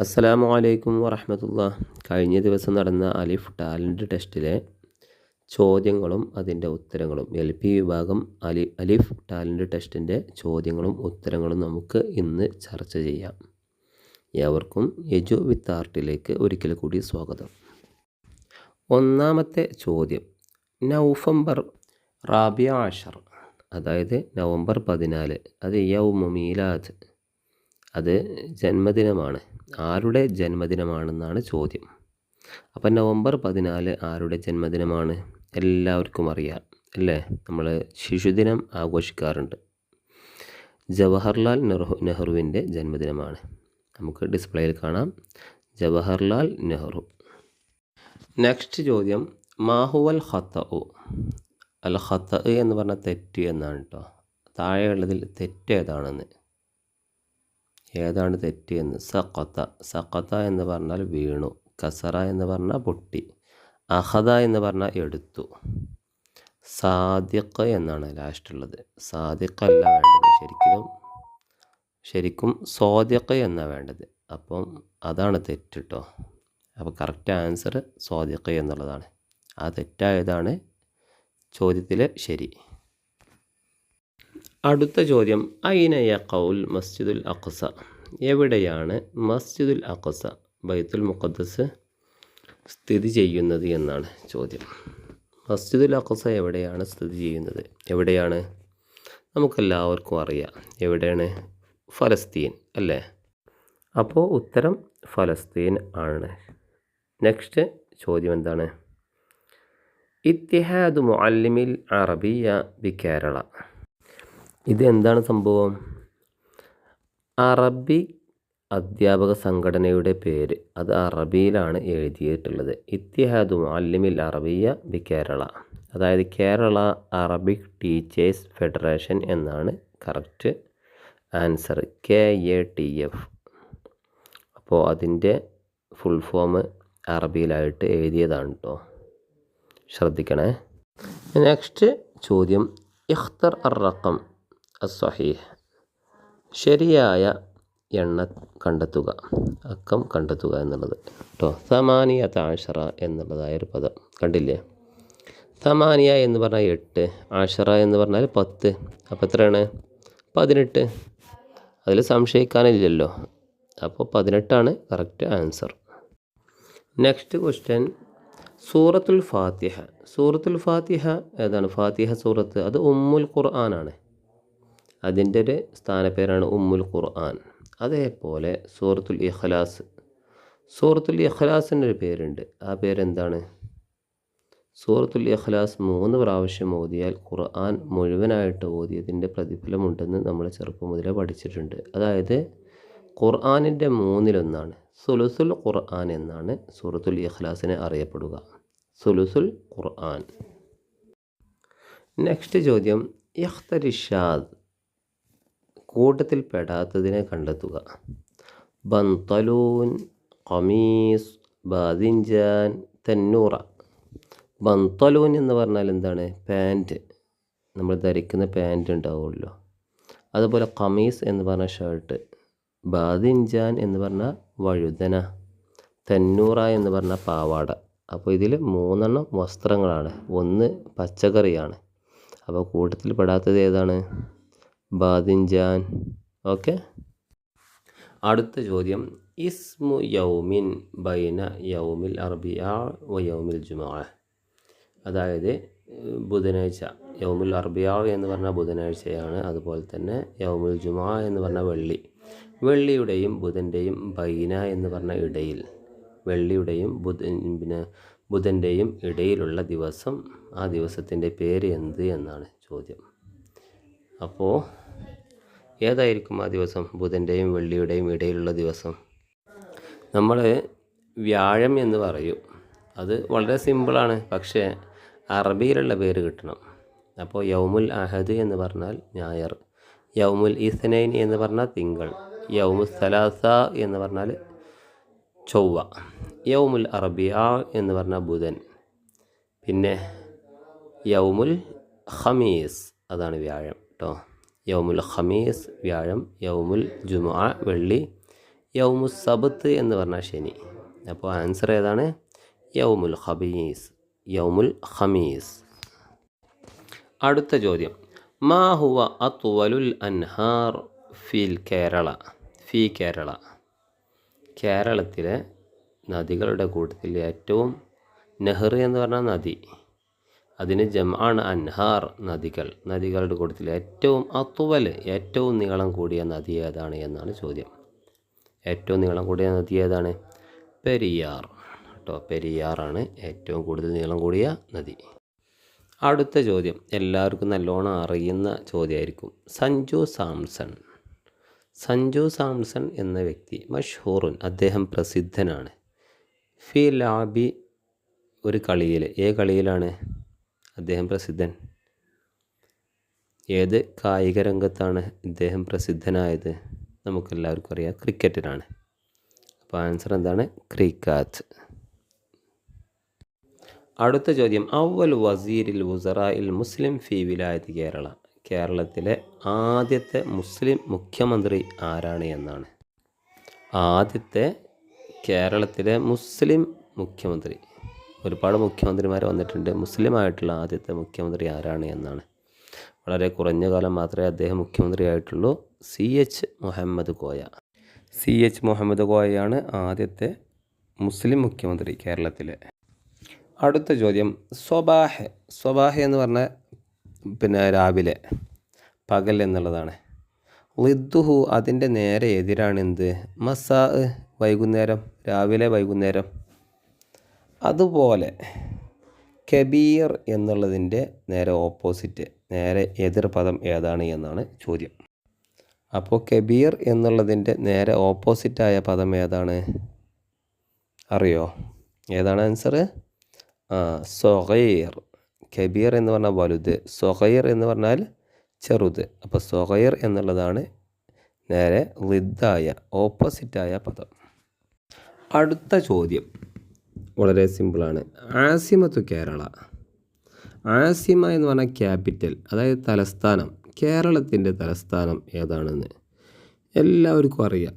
അസ്സലാമു അലൈക്കും വറഹമത്തുള്ള. കഴിഞ്ഞ ദിവസം നടന്ന അലിഫ് ടാലന്റ് ടെസ്റ്റിലെ ചോദ്യങ്ങളും അതിന്റെ ഉത്തരങ്ങളും എൽ പി വിഭാഗം അലി അലിഫ് ടാലന്റ് ടെസ്റ്റിന്റെ ചോദ്യങ്ങളും ഉത്തരങ്ങളും നമുക്ക് ഇന്ന് ചർച്ച ചെയ്യാം. ഏവർക്കും യജു വിത്ത് ആർട്ടിലേക്ക് ഒരിക്കൽ കൂടി സ്വാഗതം. ഒന്നാമത്തെ ചോദ്യം നവംബർ റാബിയ ആഷർ അതായത് നവംബർ പതിനാല് അത് യൗമു മീലാദ്. അത് ജന്മദിനമാണ്. ആരുടെ ജന്മദിനമാണെന്നാണ് ചോദ്യം. അപ്പം നവംബർ പതിനാല് ആരുടെ ജന്മദിനമാണ്? എല്ലാവർക്കും അറിയാം അല്ലേ? നമ്മൾ ശിശുദിനം ആഘോഷിക്കാറുണ്ട്. ജവഹർലാൽ നെഹ്റു നെഹ്റുവിന്റെ ജന്മദിനമാണ്. നമുക്ക് ഡിസ്പ്ലേയിൽ കാണാം. ജവഹർലാൽ നെഹ്റു. നെക്സ്റ്റ് ചോദ്യം മാഹുവൽ ഒ അൽ ഹത്ത എന്ന് പറഞ്ഞാൽ തെറ്റ് എന്നാണ് കേട്ടോ താഴെയുള്ളതിൽ തെറ്റ് ഏതാണെന്ന്. ഏതാണ് തെറ്റ് എന്ന്? സഖത്ത സഖത്ത എന്ന് പറഞ്ഞാൽ വീണു. കസറ എന്ന് പറഞ്ഞാൽ പൊട്ടി. അഹദ എന്ന് പറഞ്ഞാൽ എടുത്തു. സാദിഖ് എന്നാണ് ലാസ്റ്റുള്ളത്. സാദിഖ് അല്ല വേണ്ടത് ശരിക്കും. ശരിക്കും സ്വാദിഖ് എന്നാണ് വേണ്ടത്. അപ്പം അതാണ് തെറ്റ് കേട്ടോ അപ്പോൾ കറക്റ്റ് ആൻസർ സ്വാദിഖ് എന്നുള്ളതാണ്. ആ തെറ്റായതാണ് ചോദ്യത്തിലെ ശരി. അടുത്ത ചോദ്യം അയിനയ കൗൽ മസ്ജിദുൽ അഖ്സ? എവിടെയാണ് മസ്ജിദുൽ അഖ്സ ബൈത്തുൽ മുഖദ്ദസ് സ്ഥിതി ചെയ്യുന്നത് എന്നാണ് ചോദ്യം. മസ്ജിദുൽ അഖ്സ എവിടെയാണ് സ്ഥിതി ചെയ്യുന്നത്? എവിടെയാണ്? നമുക്കെല്ലാവർക്കും അറിയാം. എവിടെയാണ്? ഫലസ്തീൻ അല്ലേ? അപ്പോൾ ഉത്തരം ഫലസ്തീൻ ആണ്. നെക്സ്റ്റ് ചോദ്യം എന്താണ്? ഇത്തിഹാദ് മുഅല്ലിമിൽ അറബിയ ബി കേരള. ഇത് എന്താണ് സംഭവം? അറബി അധ്യാപക സംഘടനയുടെ പേര്. അത് അറബിയിലാണ് എഴുതിയിട്ടുള്ളത്. ഇത്തിഹാദു അല്ലിമിൽ അറബിയ ബി കേരള. അതായത് കേരള അറബിക് ടീച്ചേഴ്സ് ഫെഡറേഷൻ എന്നാണ് correct answer. K A T F. അപ്പോൾ അതിന്റെ ഫുൾ ഫോം അറബിയിലായിട്ട് എഴുതിയതാണ് കേട്ടോ ശ്രദ്ധിക്കണേ. നെക്സ്റ്റ് ചോദ്യം. ഇഖ്തർ അർ റക്കം അസ്വഹീഹ് ശരിയായ എണ്ണ കണ്ടെത്തുക അക്കം കണ്ടെത്തുക എന്നുള്ളത്. കേട്ടോ സമാനിയ താഷറ എന്നുള്ളതായ ഒരു പദം കണ്ടില്ലേ? സമാനിയ എന്ന് പറഞ്ഞാൽ എട്ട് ആഷറ എന്ന് പറഞ്ഞാൽ പത്ത്. അപ്പോൾ എത്രയാണ്? പതിനെട്ട്. അതിൽ സംശയിക്കാനില്ലല്ലോ. അപ്പോൾ പതിനെട്ടാണ് കറക്റ്റ് ആൻസർ. നെക്സ്റ്റ് ക്വസ്റ്റ്യൻ സൂറത്തുൽ ഫാത്തിഹ. സൂറത്തുൽ ഫാത്തിഹ ഏതാണ്? ഫാത്തിഹ സൂറത്ത്. അത് ഉമ്മുൽ ഖുർആനാണ്. അതിന്റെ ഒരു സ്ഥാനപ്പേരാണ് ഉമ്മുൽ ഖുർആൻ. അതേപോലെ സൂറത്തുൽ ഇഖ്ലാസ്. സൂറത്തുൽ ഇഖ്ലാസിന്റെ ഒരു പേരുണ്ട്. ആ പേരെന്താണ്? സൂറത്തുൽ ഇഖ്ലാസ് മൂന്ന് പ്രാവശ്യം ഓതിയാൽ ഖുർആൻ മുഴുവനായിട്ട് ഓതിയതിന്റെ പ്രതിഫലമുണ്ടെന്ന് നമ്മൾ ചെറുപ്പം മുതലേ പഠിച്ചിട്ടുണ്ട്. അതായത് ഖുർആാനിന്റെ മൂന്നിലൊന്നാണ്. സുലുസുൽ ഖുർആൻ എന്നാണ് സൂറത്തുൽ ഇഖ്ലാസിനെ അറിയപ്പെടുക. സുലുസുൽ ഖുർആൻ. നെക്സ്റ്റ് ചോദ്യം ഇഖ്തരിഷാദ്. കൂട്ടത്തിൽ പെടാത്തതിനെ കണ്ടെത്തുക. ബന്തലൂൻ ഖമീസ് ബാദിൻജാൻ തെന്നൂറ. ബന്തലൂൻ എന്ന് പറഞ്ഞാൽ എന്താണ്? പാന്റ് നമ്മൾ ധരിക്കുന്ന പാന്റ് ഉണ്ടാവുമല്ലോ. അതുപോലെ ഖമീസ് എന്ന് പറഞ്ഞ ഷർട്ട് ബാദിൻജാൻ എന്ന് പറഞ്ഞാൽ വഴുതന തെന്നൂറ എന്ന് പറഞ്ഞ പാവാട. അപ്പോൾ ഇതിൽ മൂന്നെണ്ണം വസ്ത്രങ്ങളാണ്. ഒന്ന് പച്ചക്കറിയാണ്. അപ്പോൾ കൂട്ടത്തിൽ പെടാത്തത് ഏതാണ്? ബാദിൻജാൻ ഓക്കെ. അടുത്ത ചോദ്യം. ഇസ്മു യൗമിൻ ബൈന യൗമിൽ അറബിയ വ യൗമിൽ ജുമാ. അതായത് ബുധനാഴ്ച യൗമുൽ അറബിയ എന്ന് പറഞ്ഞാൽ ബുധനാഴ്ചയാണ്. അതുപോലെ തന്നെ യൗമുൽ ജുമാ എന്ന് പറഞ്ഞാൽ വെള്ളി. വെള്ളിയുടെയും ബുധന്റെയും ബൈന എന്ന് പറഞ്ഞ ഇടയിൽ. വെള്ളിയുടെയും ബുധൻ പിന്നെ ബുധന്റെയും ഇടയിലുള്ള ദിവസം ആ ദിവസത്തിന്റെ പേര് എന്ത് എന്നാണ് ചോദ്യം. അപ്പോൾ ഏതായിരിക്കും ആ ദിവസം? ബുധന്റെയും വെള്ളിയുടെയും ഇടയിലുള്ള ദിവസം. നമ്മൾ വ്യാഴം എന്ന് പറയും. അത് വളരെ സിമ്പിളാണ് പക്ഷേ അറബിയിലുള്ള പേര് കിട്ടണം. അപ്പോൾ യൗമുൽ അഹദ് എന്ന് പറഞ്ഞാൽ ഞായർ. യൗമുൽ ഇസ്നൈൻ എന്ന് പറഞ്ഞാൽ തിങ്കൾ. യൗമുൽ സലാസ എന്ന് പറഞ്ഞാൽ ചൊവ്വ. യൗമുൽ അറബിയ എന്ന് പറഞ്ഞാൽ ബുധൻ. പിന്നെ യൗമുൽ ഹമീസ് അതാണ് വ്യാഴം കേട്ടോ യൗമുൽ ഖമീസ് വ്യാഴം യൗമുൽ ജുമുഅ വെള്ളി യൗമുൽ സബത്ത് എന്ന് പറഞ്ഞാൽ ശനി. അപ്പോൾ ആൻസർ ഏതാണ്? യൗമുൽ ഖബീസ് യൗമുൽ ഖമീസ്. അടുത്ത ചോദ്യം. മാ ഹുവ അത്വലുൽ അൻഹാർ ഫിൽ കേരള ഫി കേരള. കേരളത്തിലെ നദികളുടെ കൂട്ടത്തിൽ ഏറ്റവും നെഹ്റ് എന്ന് പറഞ്ഞാൽ നദി. അതിന് ജംആാണ് അൻഹാർ നദികൾ. നദികളുടെ കൂട്ടത്തിൽ ഏറ്റവും അത്തുവൽ ഏറ്റവും നീളം കൂടിയ നദി ഏതാണ് എന്നാണ് ചോദ്യം. ഏറ്റവും നീളം കൂടിയ നദി ഏതാണ്? പെരിയാർ. കേട്ടോ പെരിയാറാണ് ഏറ്റവും കൂടുതൽ നീളം കൂടിയ നദി. അടുത്ത ചോദ്യം. എല്ലാവർക്കും നല്ലോണം അറിയുന്ന ചോദ്യമായിരിക്കും. സഞ്ജു സാംസൺ. സഞ്ജു സാംസൺ എന്ന വ്യക്തി മഷ്ഹൂറുൻ അദ്ദേഹം പ്രസിദ്ധനാണ്. ഫി ലാബി ഒരു കളിയിൽ ഏ കളിയിലാണ്? അദ്ദേഹം പ്രസിദ്ധൻ. ഏത് കായിക രംഗത്താണ് ഇദ്ദേഹം പ്രസിദ്ധനായത്? നമുക്കെല്ലാവർക്കും അറിയാം ക്രിക്കറ്റിലാണ് അപ്പോൾ ആൻസർ എന്താണ്? ക്രിക്കാത്ത്. അടുത്ത ചോദ്യം. അവൽ വസീരിൽ ഉസറായിൽ മുസ്ലിം ഫി വിലായത്ത് കേരള. കേരളത്തിലെ ആദ്യത്തെ മുസ്ലിം മുഖ്യമന്ത്രി ആരാണ് എന്നാണ്. ആദ്യത്തെ കേരളത്തിലെ മുസ്ലിം മുഖ്യമന്ത്രി. ഒരുപാട് മുഖ്യമന്ത്രിമാർ വന്നിട്ടുണ്ട്. മുസ്ലിം ആയിട്ടുള്ള ആദ്യത്തെ മുഖ്യമന്ത്രി ആരാണ് എന്നാണ്. വളരെ കുറഞ്ഞ കാലം മാത്രമേ അദ്ദേഹം മുഖ്യമന്ത്രി ആയിട്ടുള്ളൂ. C H Muhammad Koya. C H Muhammad കോയയാണ് ആദ്യത്തെ മുസ്ലിം മുഖ്യമന്ത്രി കേരളത്തിലെ. അടുത്ത ചോദ്യം. സ്വബാഹ് സ്വബാഹ് എന്ന് പറഞ്ഞ പിന്നെ രാവിലെ പകൽ എന്നുള്ളതാണ്. ലിദ്ദുഹു അതിന്റെ നേരെ എതിരാണ് എന്ത്? മസാ വൈകുന്നേരം. രാവിലെ വൈകുന്നേരം. അതുപോലെ കബീർ എന്നുള്ളതിന്റെ നേരെ ഓപ്പോസിറ്റ് നേരെ എതിർ പദം ഏതാണ് എന്നാണ് ചോദ്യം. അപ്പോൾ കബീർ എന്നുള്ളതിന്റെ നേരെ ഓപ്പോസിറ്റായ പദം ഏതാണ്? അറിയോ? ഏതാണ് ആൻസർ ആ സൊഹൈർ. കബീർ എന്ന് പറഞ്ഞാൽ വലുത്. സൊഹൈർ എന്ന് പറഞ്ഞാൽ ചെറുത്. അപ്പോൾ സൊഹൈർ എന്നുള്ളതാണ് നേരെ ലിദ്ദായ ഓപ്പോസിറ്റായ പദം. അടുത്ത ചോദ്യം. വളരെ സിമ്പിളാണ്. ആസിമത്തു കേരള. ആസിമ എന്ന് പറഞ്ഞാൽ ക്യാപിറ്റൽ അതായത് തലസ്ഥാനം. കേരളത്തിന്റെ തലസ്ഥാനം ഏതാണെന്ന് എല്ലാവർക്കും അറിയാം.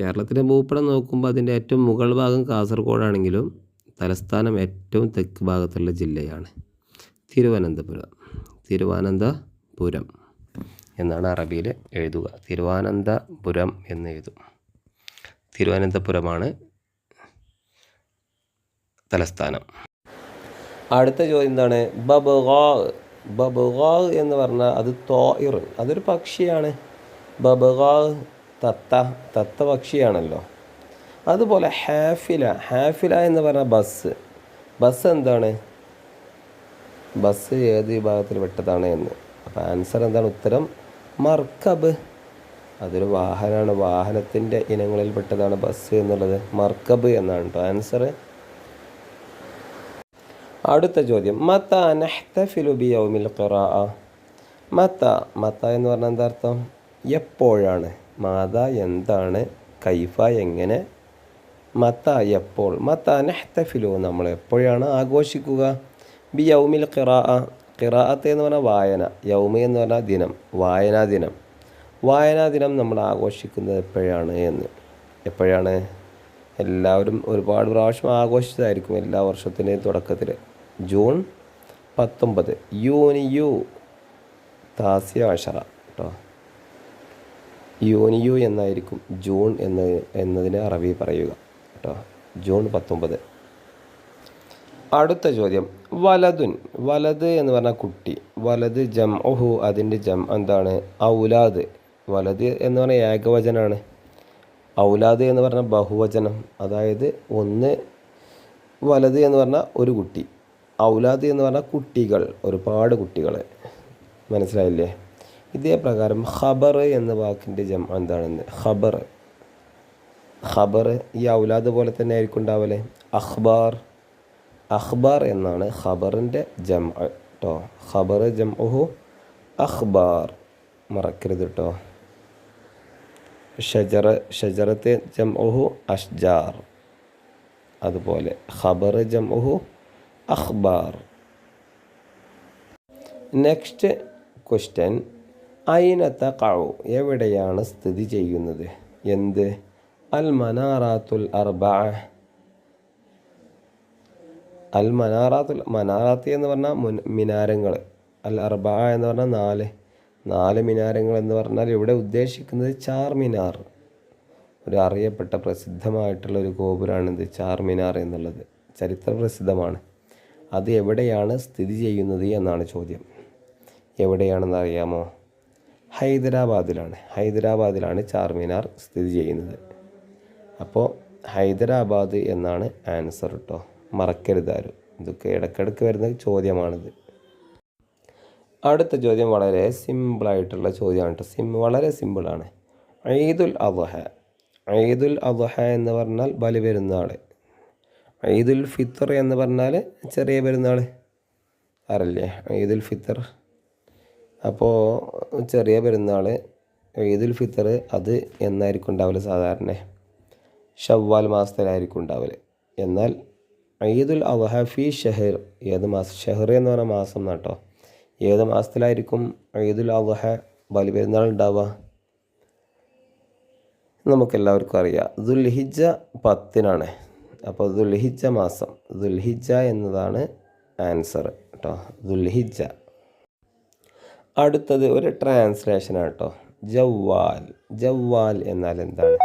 കേരളത്തിന്റെ ഭൂപടം നോക്കുമ്പോൾ അതിന്റെ ഏറ്റവും മുകൾ ഭാഗം കാസർഗോഡാണെങ്കിലും തലസ്ഥാനം ഏറ്റവും തെക്ക് ഭാഗത്തുള്ള ജില്ലയാണ്. തിരുവനന്തപുരം. തിരുവനന്തപുരം എന്നാണ് അറബിയിൽ എഴുതുക. തിരുവനന്തപുരം എന്ന് എഴുതും. തിരുവനന്തപുരമാണ് തലസ്ഥാനം. അടുത്ത ചോദ്യം എന്താണ്? ബബുഗാ ബബുഗാ എന്ന് പറഞ്ഞാൽ അത് തോയിർ. അതൊരു പക്ഷിയാണ്. ബബുഗാ തത്ത തത്ത പക്ഷിയാണല്ലോ. അതുപോലെ ഹാഫില. ഹാഫില എന്ന് പറഞ്ഞാൽ ബസ്. ബസ് എന്താണ്? ബസ് ഏത് വിഭാഗത്തിൽ പെട്ടതാണ് എന്ന്. അപ്പോൾ ആൻസർ എന്താണ്? ഉത്തരം മർക്കബ്. അതൊരു വാഹനമാണ്. വാഹനത്തിന്റെ ഇനങ്ങളിൽ പെട്ടതാണ് ബസ് എന്നുള്ളത്. മർക്കബ് എന്നാണ് കേട്ടോ ആൻസർ അടുത്ത ചോദ്യം. മത്ത നഹ്തഫിലു ബി യൗമിൽ ഖിറാ മത്ത മത്ത എന്ന് പറഞ്ഞാൽ എന്താ അർത്ഥം? എപ്പോഴാണ്? മാത എന്താണ്? കൈഫ എങ്ങനെ? മത്ത എപ്പോൾ? മത്ത നഹ്തഫിലു നമ്മൾ എപ്പോഴാണ് ആഘോഷിക്കുക? ബി യൗമിൽ ഖിറാ ഖിറാഅത്ത് എന്ന് പറഞ്ഞാൽ വായന. യൗമി എന്ന് പറഞ്ഞാൽ ദിനം. വായനാ ദിനം. വായനാ ദിനം നമ്മൾ ആഘോഷിക്കുന്നത് എപ്പോഴാണ് എന്ന്. എപ്പോഴാണ്? എല്ലാവരും ഒരുപാട് പ്രാവശ്യം ആഘോഷിച്ചതായിരിക്കും എല്ലാ വർഷത്തിന്റെയും തുടക്കത്തിൽ. ജൂൺ പത്തൊമ്പത്. യൂനിയു താസ്യ അഷറ. കേട്ടോ യൂനിയു എന്നായിരിക്കും ജൂൺ എന്ന് എന്നതിന് അറബി പറയുക. കേട്ടോ ജൂൺ പത്തൊമ്പത്. അടുത്ത ചോദ്യം. വലതുൻ. വലത് എന്ന് പറഞ്ഞാൽ കുട്ടി. വലത് ജം ഓഹു അതിന്റെ ജം എന്താണ്? ഔലാദ്. വലത് എന്ന് പറഞ്ഞാൽ ഏകവചനമാണ് ഔലാദ് എന്ന് പറഞ്ഞാൽ ബഹുവചനം. അതായത് ഒന്ന് വലത് എന്ന് പറഞ്ഞാൽ ഒരു കുട്ടി. ഔലാദ് എന്ന് പറഞ്ഞാൽ കുട്ടികൾ ഒരുപാട് കുട്ടികൾ. മനസ്സിലായില്ലേ? ഇതേ പ്രകാരം ഖബർ എന്ന വാക്കിന്റെ ജം എന്താണെന്ന്? ഖബർ ഖബർ ഈ ഔലാദ് പോലെ തന്നെ ആയിരിക്കും ഉണ്ടാവല്ലേ അഖ്ബാർ. അഖ്ബാർ എന്നാണ് ഖബറിന്റെ ജം കേട്ടോ ഖബർ ജം ഓഹു അഖ്ബാർ. മറക്കരുത് കേട്ടോ ഷജറ ഷജറത്തെ ജം ഓഹു അഷ്ജാർ. അതുപോലെ ഖബർ ജം ഓഹു അഖ്ബാർ. നെക്സ്റ്റ് ക്വസ്റ്റ്യൻ അയിനത്ത കാവു എവിടെയാണ് സ്ഥിതി ചെയ്യുന്നത്? എന്ത്? അൽ മനാറാത്തുൽ അർബ അൽ മനാറാത്തുൽ മനാറാത്തി എന്ന് പറഞ്ഞാൽ മുൻ മിനാരങ്ങൾ. അൽ അർബ എന്ന് പറഞ്ഞാൽ നാല്. നാല് മിനാരങ്ങൾ എന്ന് പറഞ്ഞാൽ ഇവിടെ ഉദ്ദേശിക്കുന്നത് ചാർ മിനാർ ഒരു അറിയപ്പെട്ട പ്രസിദ്ധമായിട്ടുള്ള ഒരു ഗോപുരമാണ് ഇത് ചാർ മിനാർ എന്നുള്ളത്. ചരിത്ര പ്രസിദ്ധമാണ് അത് എവിടെയാണ് സ്ഥിതി ചെയ്യുന്നത് എന്നാണ് ചോദ്യം. എവിടെയാണെന്ന് അറിയാമോ? ഹൈദരാബാദിലാണ്. ഹൈദരാബാദിലാണ് ചാർമിനാർ സ്ഥിതി ചെയ്യുന്നത്. അപ്പോൾ ഹൈദരാബാദ് എന്നാണ് ആൻസർ കേട്ടോ മറക്കരുത് ആരും. ഇതൊക്കെ ഇടയ്ക്കിടയ്ക്ക് വരുന്ന ചോദ്യമാണിത്. അടുത്ത ചോദ്യം വളരെ സിമ്പിളായിട്ടുള്ള ചോദ്യമാണ് കേട്ടോ സിം വളരെ സിമ്പിളാണ് ഈദുൽ അദ്ഹ. ഈദുൽ അദ്ഹ എന്ന് പറഞ്ഞാൽ ബലി പെരുന്നാൾ ഈദുൽ ഫിത്തർ എന്ന് പറഞ്ഞാൽ ചെറിയ പെരുന്നാൾ അറിയില്ലേ ഈദുൽ ഫിത്തർ. അപ്പോൾ ചെറിയ പെരുന്നാൾ ഈദുൽ ഫിത്തർ അത് എന്നായിരിക്കും ഉണ്ടാവൽ സാധാരണ? ഷവ്വാൽ മാസത്തിലായിരിക്കും ഉണ്ടാവൽ. എന്നാൽ ഈദുൽ അദ്ഹ ഫി ഷെഹർ ഏത് മാസം? ഷെഹർ എന്ന് പറഞ്ഞ മാസം എന്നാട്ടോ ഏത് മാസത്തിലായിരിക്കും ഈദുൽ അദ്ഹ ബലി പെരുന്നാൾ ഉണ്ടാവുക? നമുക്കെല്ലാവർക്കും അറിയാം. ദുൽഹിജ പത്തിനാണ്. അപ്പോൾ ദുൽഹിജ മാസം. ദുൽഹിജ എന്നതാണ് ആൻസർ കേട്ടോ ദുൽഹിജ അടുത്തത് ഒരു ട്രാൻസ്ലേഷനാണ് കേട്ടോ ജവ്വാൽ. ജവ്വാൽ എന്നാൽ എന്താണ്?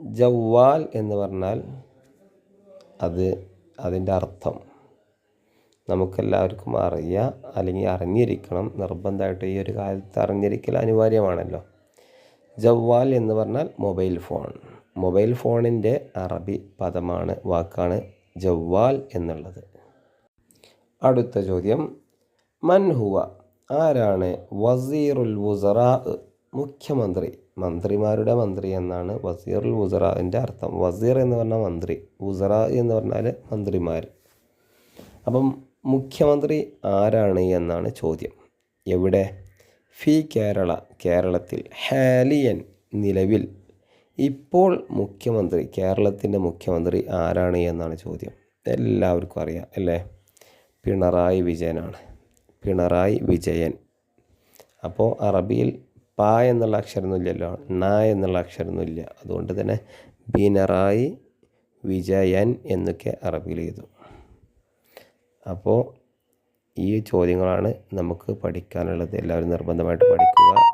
ജവ്വാൽ എന്ന് പറഞ്ഞാൽ അത് അതിന്റെ അർത്ഥം. നമുക്കെല്ലാവർക്കും അറിയാം അല്ലെങ്കിൽ അറിഞ്ഞിരിക്കണം. നിർബന്ധമായിട്ട് ഈ ഒരു കാലത്ത് അറിഞ്ഞിരിക്കൽ അനിവാര്യമാണല്ലോ. ജവ്വാൽ എന്ന് പറഞ്ഞാൽ മൊബൈൽ ഫോൺ. മൊബൈൽ ഫോണിന്റെ അറബി പദമാണ് വാക്കാണ് ജവ്വാൽ എന്നുള്ളത്. അടുത്ത ചോദ്യം. മൻഹുവ ആരാണ് വസീറുൽ വുസറാ? മുഖ്യമന്ത്രി മന്ത്രിമാരുടെ മന്ത്രി എന്നാണ് വസീറുൽ വുസറാന്റെ അർത്ഥം. വസീർ എന്ന് പറഞ്ഞാൽ മന്ത്രി വുസറാ എന്ന് പറഞ്ഞാൽ മന്ത്രിമാർ. അപ്പം മുഖ്യമന്ത്രി ആരാണ് എന്നാണ് ചോദ്യം. എവിടെ? ഫി കേരള കേരളത്തിൽ ഹാലിയൻ നിലവിൽ ഇപ്പോൾ മുഖ്യമന്ത്രി കേരളത്തിന്റെ മുഖ്യമന്ത്രി ആരാണ് എന്നാണ് ചോദ്യം. എല്ലാവർക്കും അറിയാം അല്ലേ? പിണറായി വിജയനാണ്. പിണറായി വിജയൻ. അപ്പോൾ അറബിയിൽ പ എന്നുള്ള അക്ഷരമൊന്നുമില്ലല്ലോ? ന എന്നുള്ള അക്ഷരമൊന്നുമില്ല. അതുകൊണ്ട് തന്നെ ബിനറായി വിജയൻ എന്നൊക്കെ അറബിയിൽ ചെയ്തു അപ്പോൾ ഈ ചോദ്യങ്ങളാണ് നമുക്ക് പഠിക്കാനുള്ളത്. എല്ലാവരും നിർബന്ധമായിട്ട് പഠിക്കുക.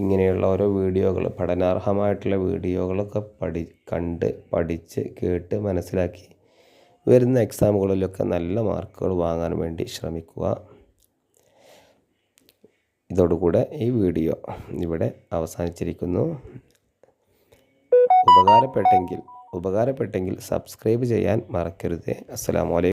ഇങ്ങനെയുള്ള ഓരോ വീഡിയോകൾ പഠനാർഹമായിട്ടുള്ള വീഡിയോകളൊക്കെ പഠി കണ്ട് പഠിച്ച് കേട്ട് മനസ്സിലാക്കി വരുന്ന എക്സാമുകളിലൊക്കെ നല്ല മാർക്കുകൾ വാങ്ങാൻ വേണ്ടി ശ്രമിക്കുക. ഇതോടുകൂടെ ഈ വീഡിയോ ഇവിടെ അവസാനിച്ചിരിക്കുന്നു. ഉപകാരപ്പെട്ടെങ്കിൽ ഉപകാരപ്പെട്ടെങ്കിൽ സബ്സ്ക്രൈബ് ചെയ്യാൻ മറക്കരുത്. അസ്സാം അലൈക്കും.